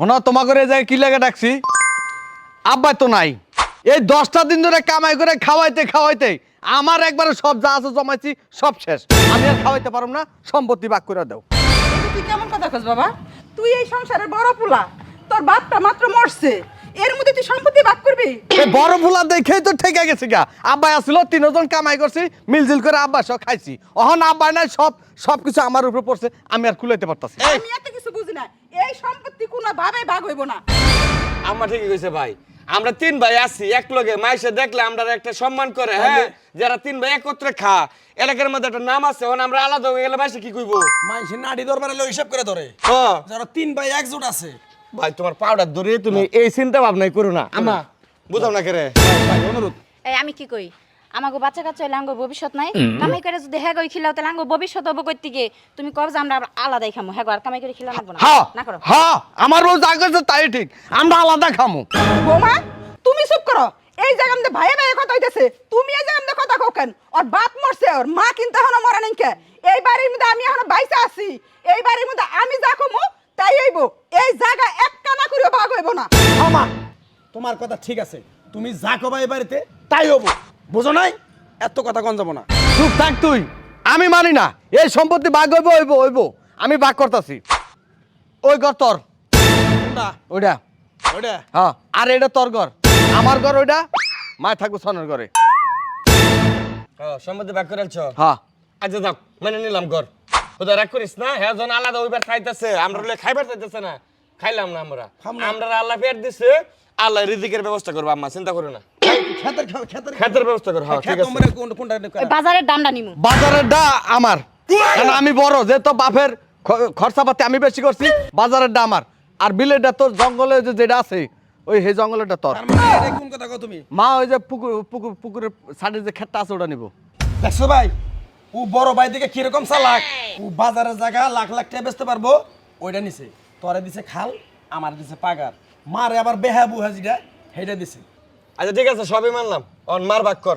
হনা তোমাকে রে জায়গায় কি লাগে ডাকছি? আব্বা তো নাই। এই দশটা দিন ধরে কামাই করে খাওয়াইতে খাওয়াইতে আমার একবারে সব যা আছে জমাইছি, সব শেষ। আমি আর খাওয়াইতে পারব না, সম্পত্তি বাক করে দাও। তুই কেমন কথা কস বাবা? তুই এই সংসারের বড় পোলা। তোর বাপটা মাত্র মরছে। এর মধ্যে তুই সম্পত্তি ভাগ করবি? এই বড় ফুলা দেখেই তো ঠেকে গেছে গা। আব্বা আসছিল তিনজন কামাই করছি মিলজিল করে আব্বা সব খাইছি। অহন আব্বা নাই সব সব কিছু আমার উপর পড়ছে আমি আর কুলাইতে পারতাছি না। আমি এত কিছু বুঝি না। এই সম্পত্তি কোনো ভাবে ভাগ হইব না। আমার ঠিকই কইছে ভাই। আমরা তিন ভাই আছি এক লগে। মাইসে দেখলে আমরা একটা সম্মান করে হ্যাঁ? যারা তিন ভাই একত্রে খা। এলাকার মধ্যে একটা নাম আছে এখন আমরা আলাদা হয়ে গেলে মাইসে কি কইবো? মানুষের নাড়ি দরবারে লো হিসাব করে ধরে। হ্যাঁ। যারা তিন ভাই একজোট আছে ভাই তোমার পাউডার ধরে তুমি এই চিন্তা ভাবনাই করো না। আমা। বুঝাম না কেরে ভাই অনুরোধ। এই আমি কি কই? আমাকে বাচ্চা কাচ্চা হইলে আঙ্গুর ভবিষ্যৎ নাই। কামাই করে যদি হ্যাঁ গই খিলাও তাহলে আঙ্গুর ভবিষ্যৎ হব কই থেকে? তুমি কব যে আমরা আলাদাই খামো। হ্যাঁ আর কামাই করে খিলা লাগবো না। হ্যাঁ না করো। হ্যাঁ আমার বউ যা করছে তাই ঠিক। আমরা আলাদা খামু। বৌমা তুমি চুপ করো। এই জায়গা মধ্যে ভাইয়ে ভাইয়ে কথা হইতেছে। তুমি এই জায়গা মধ্যে কথা কও কেন? ওর বাপ মরছে ওর মা কিন্তু এখনও মরে নাই কে? এই বাড়ির মধ্যে আমি এখনও বাইসা আছি। এই বাড়ির মধ্যে আমি যা কমু তাই হইব। এই জায়গা করে হইব না। আমা তোমার কথা ঠিক আছে তুমি যা কবা এই বাড়িতে তাই হব বুঝো নাই? এত কথা কন যাব না। চুপ থাক তুই। আমি মানি না এই সম্পত্তি ভাগ হইব হইব হইব। আমি ভাগ করতেছি। ওই ঘর তোর। ওইটা ওইটা হ্যাঁ আর এটা তোর ঘর। আমার ঘর ওইটা মায় থাকব সনের ঘরে। হ্যাঁ সম্মতি ভাগ করে হ্যাঁ। আচ্ছা যাও মানে নিলাম ঘর। ওদের রাগ করিস না? হ্যাঁ যখন আলাদা ওইবার খাইতেছে আমরা খাইবার চাইতেছে না। খাইলাম না আমরা। আমরা আল্লাহ পেট দিছে আল্লাহ রিজিকের ব্যবস্থা করব আম্মা চিন্তা করো না। খেতের খাও খেতের খাতের ব্যবস্থা করো হ্যাঁ ঠিক আছে। কোন কোনটা ওই বাজারের দামটা নিমু। বাজারের ডা আমার। কারণ আমি বড় যে তো বাপের খরচাপাতি আমি বেশি করছি বাজারের ডা আমার। আর বিলের ডা তোর জঙ্গলে যে যেটা আছে ওই হে জঙ্গলেরটা তোর। তার মানে কোন কথা কও তুমি? মা ওই যে পুকুর পুকুর পুকুরের সাইডে যে খেতটা আছে ওটা নিবো। দেখছ ভাই ও বড় ভাই দিকে কীরকম চালাক। ও বাজারের জায়গা লাখ লাখ টাকা বেচতে পারব ওইটা নিছে। তোরে দিছে খাল আমার দিছে পাগার। মারে আবার বেহা বুহা যেটা সেইটা দিছে। আচ্ছা ঠিক আছে সবই মানলাম। অন মার ভাগ কর।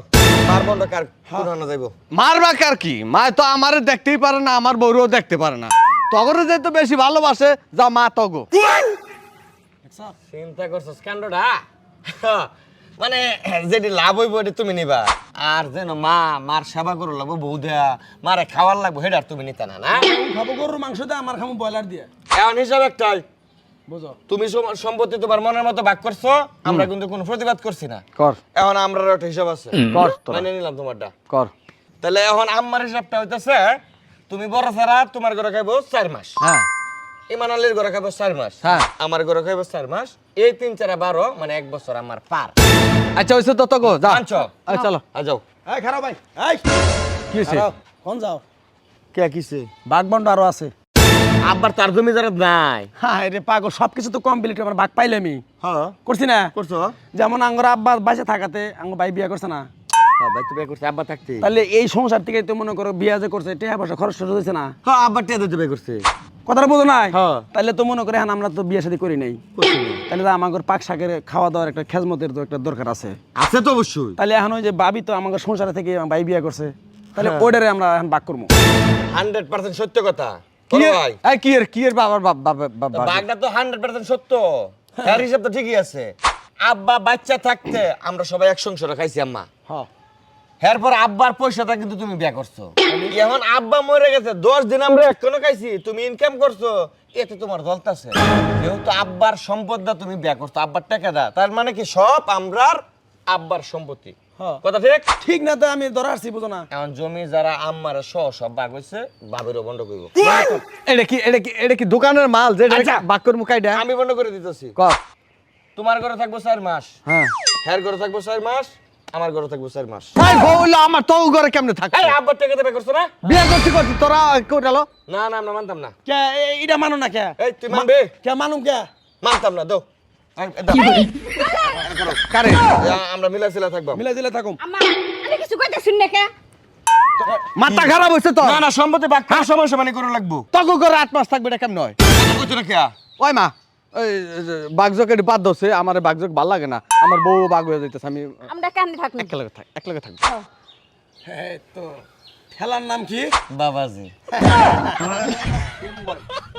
মার বন্ধ কার পুরানো যাইবো? ভাগ কার কি? মা তো আমারে দেখতেই পারে না আমার বউরও দেখতে পারে না। তগরে যে তো বেশি ভালোবাসে যা মা তগো। চিন্তা করছস কাণ্ডটা মানে যেটি লাভ হইব এটি তুমি নিবা। আর যেন মা মার সেবা করো লাগবো বউ দেয়া মারে খাওয়ার লাগবো সেটা তুমি নিতা না না? খাব গরুর মাংস দিয়ে আমার খাব ব্রয়লার দিয়ে। এমন হিসাব একটাই। বুঝো। তুমি সম্পত্তি তোমার মনের মতো ভাগ করছ আমরা কিন্তু কোনো প্রতিবাদ করছি না। কর। এখন আমরা একটা হিসাব আছে। কর মানে নিলাম তোমারটা। কর। তাহলে এখন আমার হিসাবটা হইতেছে তুমি বড় ছাড়া তোমার ঘরে খাইবো চার মাস। হ্যাঁ। ইমান আলীর ঘরে খাইবো চার মাস। হ্যাঁ। আমার ঘরে খাইবো চার মাস। এই তিন চারা বারো মানে এক বছর আমার পার। আচ্ছা ওইসে তো তগো যা। মানছো? এই চলো। আ যাও। এই খারাপ ভাই এই। কি খারাপ। কোন যাও? কে কিছে বাঘবন্ড আরও আছে। আব্বার তার জমি যারা নাই। হ্যাঁ রে পাগল সব কিছু তো কমপ্লিট আমার বাঘ পাইলে আমি। হ্যাঁ। করছি না? করছ? যেমন আঙ্গর আব্বা বাইসে থাকাতে আঙ্গ ভাই বিয়া করছে না। হ্যাঁ ভাই তুমি করছে আব্বা থাকতে। তাহলে এই সংসার থেকে তো মনে করো বিয়া যে করছে টাকা পয়সা খরচ হয়েছে না। হ্যাঁ আব্বার টিয়া দিতে করছে। কথাটা বোঝো নাই? হ্যাঁ। তাহলে তো মনে করে এখন আমরা তো বিয়ে শাদী করি নাই। তাহলে তো আমাদের পাক শাকের খাওয়া দাওয়ার একটা খেজমতের তো একটা দরকার আছে। আছে তো অবশ্যই। তাহলে এখন ওই যে বাবি তো আমাদের সংসারে থেকে ভাই বিয়া করছে। তাহলে ওটারে আমরা এখন বাক করব। হান্ড্রেড পার্সেন্ট সত্য কথা। কি এর- কি এর কি এর বাবার বাঘটা তো হান্ড্রেড পার্সেন্ট সত্য। তার হিসাব তো ঠিকই আছে। আব্বা বাচ্চা থাকতে আমরা সবাই এক সংসারে খাইছি আম্মা। হ্যাঁ। এরপর আব্বার পয়সাটা কিন্তু তুমি বিয়ে করছ। এখন আব্বা মরে গেছে দশ দিন আমরা এখনও খাইছি তুমি ইনকাম করছ এতে তোমার দলতাছে যেহেতু আব্বার সম্পদটা তুমি বিয়া করছ আব্বার টাকা দা তার মানে কি সব আমরার আব্বার সম্পত্তি। কথা ঠিক? ঠিক না তো আমি ধরা আসছি বুঝো না। এখন জমি যারা আম্মার সহ সব ভাগ হয়েছে বাবেরও বন্ধ করব এটা কি এটা কি এটা কি দোকানের মাল যে আচ্ছা। বাক্যর মুখাই আমি বন্ধ করে দিতেছি। কর তোমার ঘরে থাকব চার মাস। হ্যাঁ। হ্যার ঘরে থাকব চার মাস। আমার ঘরে থাকব চার মাস। এই বউলা আমার তো ঘরে কেমনে থাকে এই আব্বার টাকা দেবে করছ না? বিয়ে করছি করছি। তোরা কোটালো না না আমরা মানতাম না। কে এ- এইটা মানু না কে? এই তুই মানবে? কে মানুম কে? মানতাম না দো। কারে? আমরা মিলা সিলা থাকব। মিলাই দিলে থাকুম। আম্মা আমি কিছু কইতে শুন না কে? মাথা খারাপ হইছে তো না না সম্পত্তি ভাগ করে সমস্যা মানে করে লাগবো। তগো করে আট মাস থাকবে এটা কেমন হয়? কইতো না কেয়া ওই মা। বাগজকের বাদ দছে আমার বাগজক ভালো লাগে না। আমার বউ বাগ হয়ে যাইতেছে আমি আমরা কেন থাকি এক লগে থাক এক লগে থাকব এই তো খেলার নাম কি? বাবাজি।